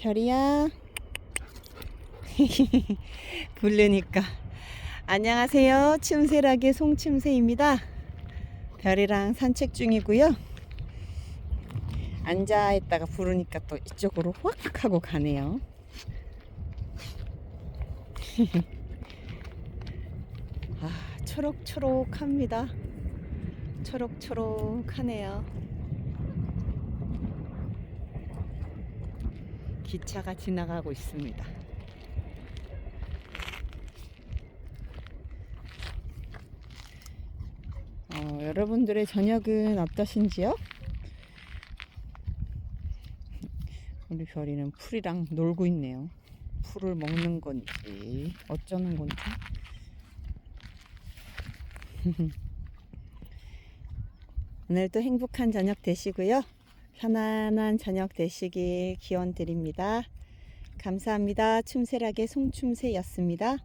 별이야. 부르니까. 안녕하세요. 춤새락의 송춤새입니다. 별이랑 산책 중이고요. 앉아 있다가 부르니까 또 이쪽으로 확 하고 가네요. 아, 초록초록합니다. 초록초록하네요. 기차가 지나가고 있습니다. 어, 여러분들의 저녁은 어떠신지요? 우리 별이는 풀이랑 놀고 있네요. 풀을 먹는 건지 어쩌는 건지. 오늘도 행복한 저녁 되시고요. 편안한 저녁 되시길 기원 드립니다. 감사합니다. 춤새락의 송춤새였습니다.